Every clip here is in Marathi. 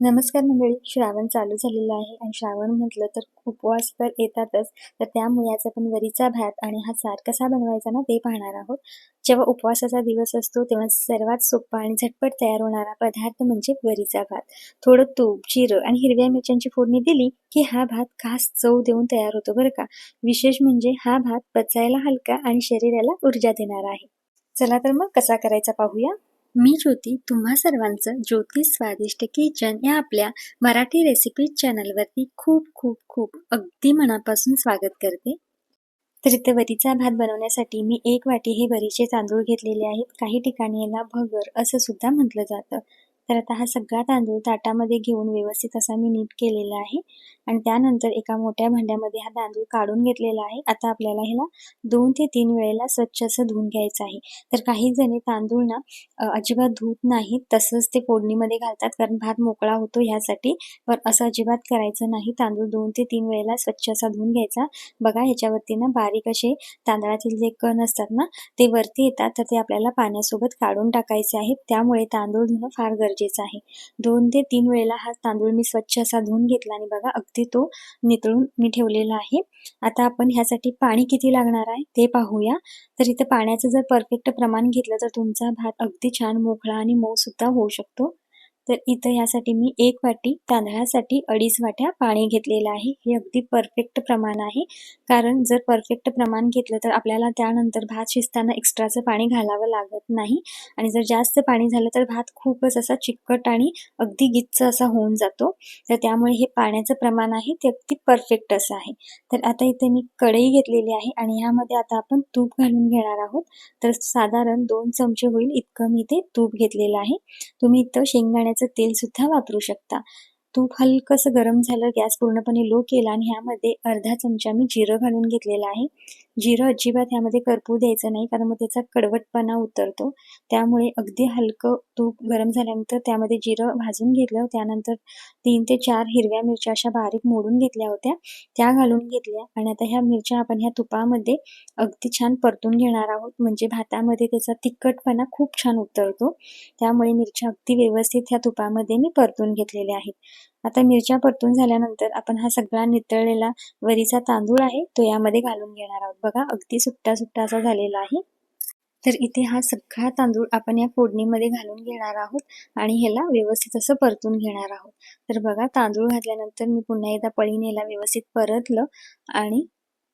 नमस्कार मंडळी श्रावण चालू झालेलं आहे आणि श्रावण म्हटलं तर उपवास तर येतातच. तर त्यामुळे आज आपण वरीचा भात आणि हा सार कसा बनवायचा ना ते पाहणार आहोत. जेव्हा उपवासाचा दिवस असतो तेव्हा सर्वात सोपा आणि झटपट तयार होणारा पदार्थ म्हणजे वरीचा भात. थोडं तूप जिरं आणि हिरव्या मिरच्यांची फोडणी दिली की हा भात खास चव देऊन तयार होतो बरं का. विशेष म्हणजे हा भात पचायला हलका आणि शरीराला ऊर्जा देणारा आहे. चला तर मग कसा करायचा पाहूया? मी ज्योती तुम्हा सर्वांचं ज्योती स्वादिष्ट किचन या आपल्या मराठी रेसिपी चॅनलवरती खूप खूप खूप अगदी मनापासून स्वागत करते. तर इथे वरीचा भात बनवण्यासाठी मी एक वाटी हे वरीचे तांदूळ घेतलेले आहेत. काही ठिकाणी याला भगर असं सुद्धा म्हटलं जातं. तर आता हा सगळा तांदूळ ताटामध्ये घेऊन व्यवस्थित असा मी नीट केलेला आहे. आणि त्यानंतर एका मोठ्या भांड्यामध्ये हा तांदूळ काढून घेतलेला आहे. आता आपल्याला ह्याला दोन ते तीन वेळेला स्वच्छ असं धुवून घ्यायचं आहे. तर काही जणी तांदूळ ना अजिबात धुत नाहीत. तसंच ते फोडणीमध्ये घालतात. कारण भात मोकळा होतो ह्यासाठी. पण असं अजिबात करायचं नाही. तांदूळ दोन ते तीन वेळेला स्वच्छ असा धुवून घ्यायचा. बघा ह्याच्यावरती ना बारीक असे तांदळातील जे कण असतात ना ते वरती येतात. तर ते आपल्याला पाण्यासोबत काढून टाकायचे आहेत. त्यामुळे तांदूळ धुणं फार गरजेचं आहे. दोन ते तीन वेळेला हा तांदूळ मी स्वच्छ असा धुवून घेतला आणि बघा अगदी तो नितळून मी ठेवलेला आहे. आता आपण ह्यासाठी पाणी किती लागणार आहे ते पाहूया. तर इथं पाण्याचं जर परफेक्ट प्रमाण घेतलं तर तुमचा भात अगदी छान मोकळा आणि मऊ सुद्धा होऊ शकतो. तर इथं यासाठी मी एक वाटी तांदळासाठी अडीच वाट्या पाणी घेतलेलं आहे. हे अगदी परफेक्ट प्रमाण आहे. कारण जर परफेक्ट प्रमाण घेतलं तर आपल्याला त्यानंतर भात शिजताना एक्स्ट्राचं पाणी घालावं लागत नाही. आणि जर जास्त पाणी झालं तर भात खूपच असा चिकट आणि अगदी गिच्च असा होऊन जातो. तर त्यामुळे हे पाण्याचं प्रमाण आहे ते अगदी परफेक्ट असं आहे. तर आता इथे मी कढई घेतलेली आहे आणि ह्यामध्ये आता आपण तूप घालून घेणार आहोत. तर साधारण दोन चमचे होईल इतकं मी ते तूप घेतलेलं आहे. तुम्ही इथं शेंगदाण्याचं तेल सुद्धा वापरू शकता. तूप हलकंसं गरम झालं गॅस पूर्णपणे लो केला आणि ह्यामध्ये अर्धा चमचा मी जिरं घालून घेतलेलं आहे. जिरं अजिबात यामध्ये करपू द्यायचं नाही कारण मग त्याचा कडवटपणा उतरतो. त्यामुळे अगदी हलकं तूप गरम झाल्यानंतर त्यामध्ये जिरं भाजून घेतलं त्यानंतर तीन ते चार हिरव्या मिरच्या अशा बारीक मोडून घेतल्या होत्या. त्या घालून घेतल्या आणि आता ह्या मिरच्या आपण ह्या तुपामध्ये अगदी छान परतून घेणार आहोत. म्हणजे भातामध्ये त्याचा तिखटपणा खूप छान उतरतो. त्यामुळे मिरच्या अगदी व्यवस्थित ह्या तुपामध्ये मी परतून घेतलेल्या आहेत. आता मिरच्या परतून झाल्यानंतर आपण हा सगळा नितळलेला वरीचा तांदूळ आहे तो यामध्ये घालून घेणार आहोत. बघा अगदी सुट्टा सुट्टा असा झालेला आहे. तर इथे हा सगळा तांदूळ आपण या फोडणीमध्ये घालून घेणार आहोत आणि ह्याला व्यवस्थित असं परतून घेणार आहोत. तर बघा तांदूळ घातल्यानंतर मी पुन्हा एकदा पळीने याला व्यवस्थित परतलं आणि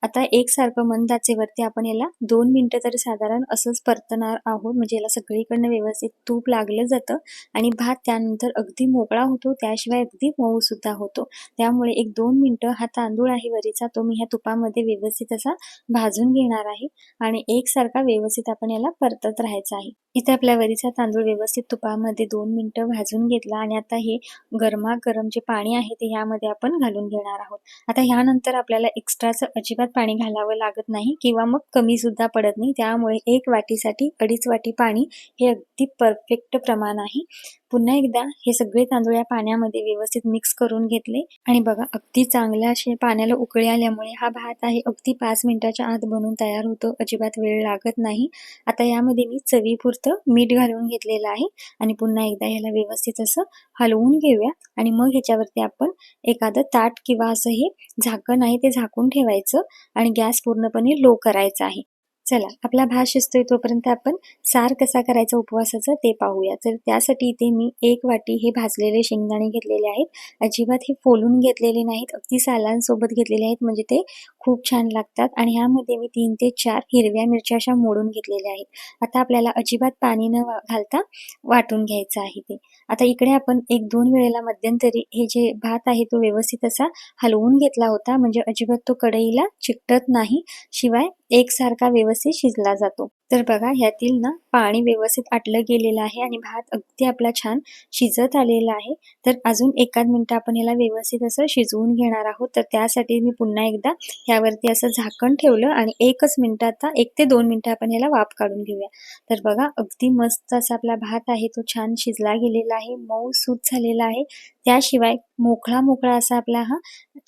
आता एकसारखं मंद आचेवरती आपण याला दोन मिनटं तरी साधारण असंच परतणार आहोत. म्हणजे याला सगळीकडनं व्यवस्थित तूप लागलं जातं आणि भात त्यानंतर अगदी मोकळा होतो. त्याशिवाय अगदी मऊ सुद्धा होतो. त्यामुळे एक दोन मिनटं हा तांदूळ आहे वरीचा तो मी ह्या तुपामध्ये व्यवस्थित असा भाजून घेणार आहे आणि एकसारखा व्यवस्थित आपण याला परतत राहायचा आहे. इथे आपल्या वरीचा तांदूळ व्यवस्थित तुपामध्ये दोन मिनटं भाजून घेतला आणि आता हे गरमागरम जे पाणी आहे ते ह्यामध्ये आपण घालून घेणार आहोत. आता ह्यानंतर आपल्याला एक्स्ट्राचं अजिबात पाणी घालावं लागत नाही किंवा मग कमी सुद्धा पडत नाही. त्यामुळे एक वाटीसाठी अडीच वाटी पाणी हे अगदी परफेक्ट प्रमाण आहे. पुन्हा एकदा हे सगळे तांदूळ या पाण्यामध्ये व्यवस्थित मिक्स करून घेतले. आणि बघा अगदी चांगल्या असे पाण्याला उकळी आल्यामुळे हा भात आहे अगदी पाच मिनिटाच्या आत बनून तयार होतो. अजिबात वेळ लागत नाही. आता यामध्ये मी चवीपुरतं मीठ घालून घेतलेलं आहे. आणि पुन्हा एकदा ह्याला व्यवस्थित असं हलवून घेऊया. आणि मग ह्याच्यावरती आपण एखादं ताट किंवा असं हे झाकण आहे ते झाकून ठेवायचं. आणि गॅस पूर्णपणे लो करायचा आहे. चला आपला भात शिजतोय तोपर्यंत आपण सार कसा करायचा उपवासाचा ते पाहूया. तर त्यासाठी इथे मी एक वाटी हे भाजलेले शेंगदाणे घेतलेले आहेत. अजिबात हे फोलून घेतलेले नाहीत अगदी सालांसोबत घेतलेले आहेत म्हणजे ते खूप छान लागतात. आणि ह्यामध्ये मी तीन ते चार हिरव्या मिरच्या अशा मोडून घेतलेल्या आहेत. आता आपल्याला अजिबात पाणी न घालता वाटून घ्यायचं आहे ते. आता इकडे आपण एक दोन वेळेला मध्यंतरी हे जे भात आहे तो व्यवस्थित असा हलवून घेतला होता म्हणजे अजिबात तो कढईला चिकटत नाही. शिवाय एकसारखा व्यवस्थित शिजला जातो. तर बघा ह्यातील ना पाणी व्यवस्थित आटलं गेलेलं आहे आणि भात अगदी आपला छान शिजत आलेला आहे. तर अजून एकाच मिनिट आपण ह्याला व्यवस्थित असं शिजवून घेणार आहोत. तर त्यासाठी मी पुन्हा एकदा ह्यावरती असं झाकण ठेवलं आणि एकच मिनिटात एक ते दोन मिनिटं आपण ह्याला वाफ काढून घेऊया. तर बघा अगदी मस्त असा आपला भात आहे तो छान शिजला गेलेला आहे मऊ सूत झालेला आहे. त्याशिवाय मोकळा मोकळा असा आपला हा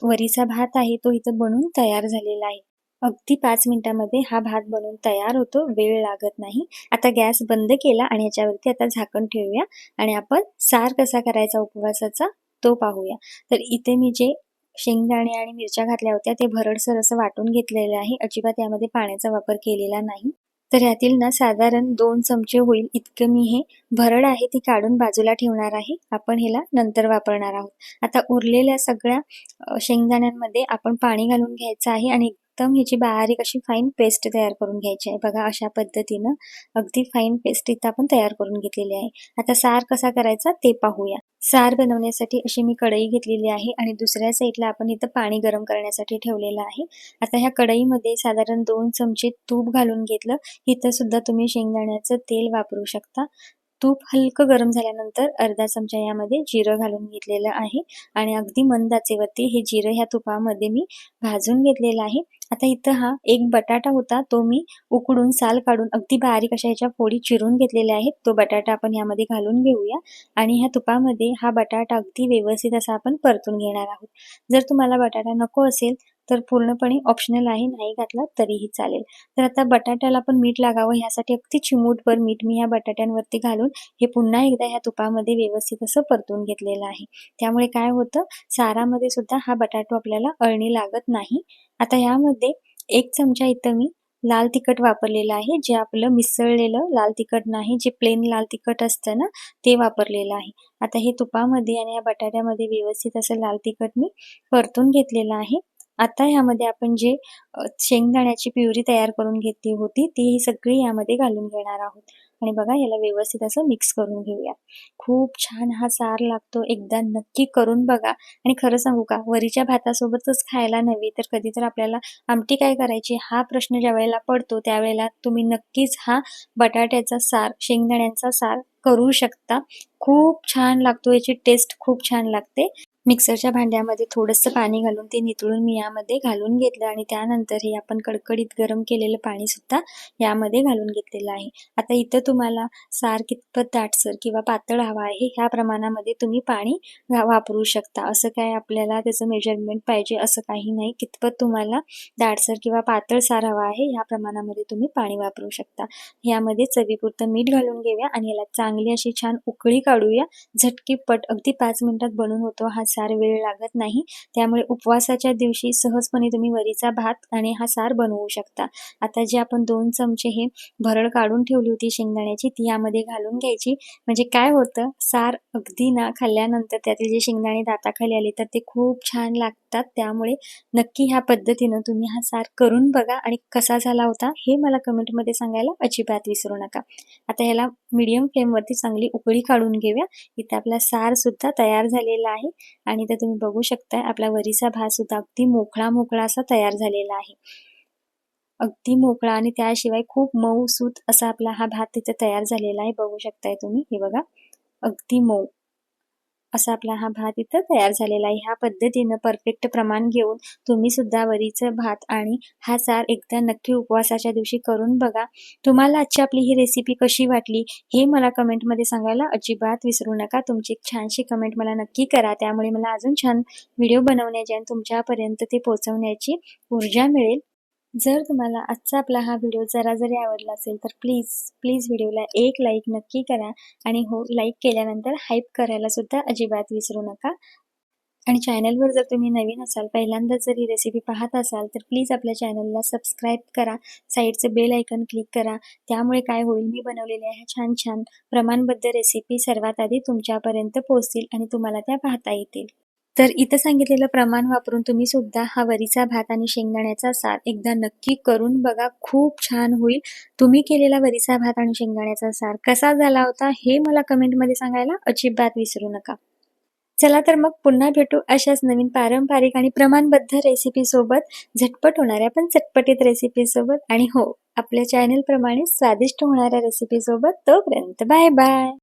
वरीचा भात आहे तो इथं बनून तयार झालेला आहे. अगदी पाच मिनिटांमध्ये हा भात बनवून तयार होतो. वेळ लागत नाही. आता गॅस बंद केला आणि याच्यावरती आता झाकण ठेवूया आणि आपण सार कसा करायचा उपवासाचा तो पाहूया. तर इथे मी जे शेंगदाणे आणि मिरच्या घातल्या होत्या ते भरडसर असं वाटून घेतलेले आहे. अजिबात यामध्ये पाण्याचा वापर केलेला नाही. तर यातील ना साधारण दोन चमचे होईल इतकं मी हे भरड आहे ती काढून बाजूला ठेवणार आहे. आपण ह्याला नंतर वापरणार आहोत. आता उरलेल्या सगळ्या शेंगदाण्यांमध्ये आपण पाणी घालून घ्यायचं आहे आणि एकदम ह्याची बारीक अशी फाईन पेस्ट तयार करून घ्यायची आहे. बघा अशा पद्धतीनं अगदी फाईन पेस्ट इथं आपण तयार करून घेतलेली आहे. आता सार कसा करायचा ते पाहूया. सार बनवण्यासाठी अशी मी कढई घेतलेली आहे आणि दुसऱ्या साईडला आपण इथं पाणी गरम करण्यासाठी ठेवलेलं आहे. आता ह्या कढईमध्ये साधारण दोन चमचे तूप घालून घेतलं. इथं सुद्धा तुम्ही शेंगदाण्याचं तेल वापरू शकता. तूप हलकं गरम झाल्यानंतर अर्धा चमचा यामध्ये जिरं घालून घेतलेलं आहे. आणि अगदी मंदाचेवरती हे जिरं ह्या तुपामध्ये मी भाजून घेतलेलं आहे. आता इथं हा एक बटाटा होता तो मी उकडून साल काढून अगदी बारीक अशा ह्याच्या फोडी चिरून घेतलेल्या आहेत. तो बटाटा आपण यामध्ये घालून घेऊया. आणि ह्या तुपामध्ये हा बटाटा अगदी व्यवस्थित असा आपण परतून घेणार आहोत. जर तुम्हाला बटाटा नको असेल तर पूर्णपणे ऑप्शनल आहे नाही घातला तरीही चालेल. तर आता बटाट्याला पण मीठ लागावं ह्यासाठी अगदी चिमूटभर मीठ मी ह्या बटाट्यांवरती घालून हे पुन्हा एकदा ह्या तुपामध्ये व्यवस्थित असं परतून घेतलेलं आहे. त्यामुळे काय होतं सारामध्ये सुद्धा हा बटाटो आपल्याला अळणी लागत नाही. आता यामध्ये एक चमचा इथं मी लाल तिखट वापरलेलं आहे जे आपलं मिसळलेलं लाल तिखट नाही जे प्लेन लाल तिखट असतं ना ते वापरलेलं आहे. आता हे तुपामध्ये आणि या बटाट्यामध्ये व्यवस्थित असं लाल तिखट मी परतून घेतलेलं आहे. आता ह्यामध्ये आपण जे शेंगदाण्याची प्युरी तयार करून घेतली होती ती ही सगळी यामध्ये घालून घेणार आहोत. आणि बघा याला व्यवस्थित असं मिक्स करून घेऊया. खूप छान हा सार लागतो. एकदा नक्की करून बघा. आणि खरं सांगू का वरीच्या भातासोबतच खायला नव्हे तर कधी तर आपल्याला आमटी काय करायची हा प्रश्न ज्या वेळेला पडतो त्यावेळेला तुम्ही नक्कीच हा बटाट्याचा सार शेंगदाण्यांचा सार करू शकता. खूप छान लागतो. याची टेस्ट खूप छान लागते. मिक्सरच्या भांड्यामध्ये थोडंसं पाणी घालून ते नितळून मी यामध्ये घालून घेतलं आणि त्यानंतर हे आपण कडकडीत गरम केलेलं पाणी सुद्धा यामध्ये घालून घेतलेलं आहे. आता इथं तुम्हाला सार कितपत दाटसर किंवा पातळ हवा आहे ह्या प्रमाणामध्ये तुम्ही पाणी वापरू शकता. असं काय आपल्याला त्याचं मेजरमेंट पाहिजे असं काही नाही. कितपत तुम्हाला दाटसर किंवा पातळ सार हवा आहे ह्या प्रमाणामध्ये तुम्ही पाणी वापरू शकता. यामध्ये चवीपुरतं मीठ घालून घेऊया आणि याला चांगली अशी छान उकळी काढूया. झटकीपट अगदी पाच मिनिटात बनून होतो हा सार वेळ लागत नाही. त्यामुळे उपवासाच्या दिवशी सहजपणे तुम्ही वरीचा भात आणि हा सार बनवू शकता. आता जे आपण दोन चमचे हे भरड काढून ठेवली होती शेंगदाण्याची ती यामध्ये घालून घ्यायची. म्हणजे काय होतं? सार अगदी ना खाल्ल्यानंतर त्यातील जे शेंगदाणे दाताखाली आले तर ते खूप छान लागतात. त्यामुळे नक्की ह्या पद्धतीनं तुम्ही हा सार करून बघा आणि कसा झाला होता हे मला कमेंटमध्ये सांगायला अजिबात विसरू नका. आता ह्याला मीडियम फ्लेमवरती चांगली उकळी काढून घेऊया. इथे आपला सार सुद्धा तयार झालेला आहे. आणि इथे तुम्ही बघू शकताय आपला वरीचा भात सुद्धा अगदी मोकळा मोकळा असा तयार झालेला आहे. अगदी मोकळा आणि त्याशिवाय खूप मऊ सूत असा आपला हा भात तिथे तयार झालेला आहे बघू शकताय तुम्ही हे बघा. अगदी मऊ. असा आपला हा भात इथं तयार झालेला आहे. ह्या पद्धतीनं परफेक्ट प्रमाण घेऊन तुम्ही सुद्धा वरीचं भात आणि हा सार एकदा नक्की उपवासाच्या दिवशी करून बघा. तुम्हाला आजची आपली ही रेसिपी कशी वाटली हे मला कमेंटमध्ये सांगायला अजिबात विसरू नका. तुमची छानशी कमेंट मला नक्की करा. त्यामुळे मला अजून छान व्हिडिओ बनवण्याची आणि तुमच्यापर्यंत ते पोहोचवण्याची ऊर्जा मिळेल. जर तुम्हाला आजचा आपला हा व्हिडिओ जरा जरी आवडला असेल तर प्लीज प्लीज व्हिडिओला एक लाईक नक्की करा. आणि हो लाईक केल्यानंतर हाईप करायला सुद्धा अजिबात विसरू नका. आणि चॅनलवर जर तुम्ही नवीन असाल पहिल्यांदा जर ही रेसिपी पाहत असाल तर प्लीज आपल्या चॅनलला सबस्क्राईब करा. साईडचं बेल आयकन क्लिक करा. त्यामुळे काय होईल मी बनवलेल्या ह्या छान छान प्रमाणबद्ध रेसिपी सर्वात आधी तुमच्यापर्यंत पोहोचतील आणि तुम्हाला त्या पाहता येतील. तर इथं सांगितलेलं प्रमाण वापरून तुम्ही सुद्धा हा वरीचा भात आणि शेंगदाण्याचा सार एकदा नक्की करून बघा. खूप छान होईल. तुम्ही केलेला वरीचा भात आणि शेंगदाण्याचा सार कसा झाला होता हे मला कमेंटमध्ये सांगायला अजिबात विसरू नका. चला तर मग पुन्हा भेटू अशाच नवीन पारंपरिक आणि प्रमाणबद्ध रेसिपीसोबत झटपट होणाऱ्या पण चटपटीत रेसिपीसोबत आणि हो आपल्या चॅनलप्रमाणे स्वादिष्ट होणाऱ्या रेसिपीसोबत तोपर्यंत बाय बाय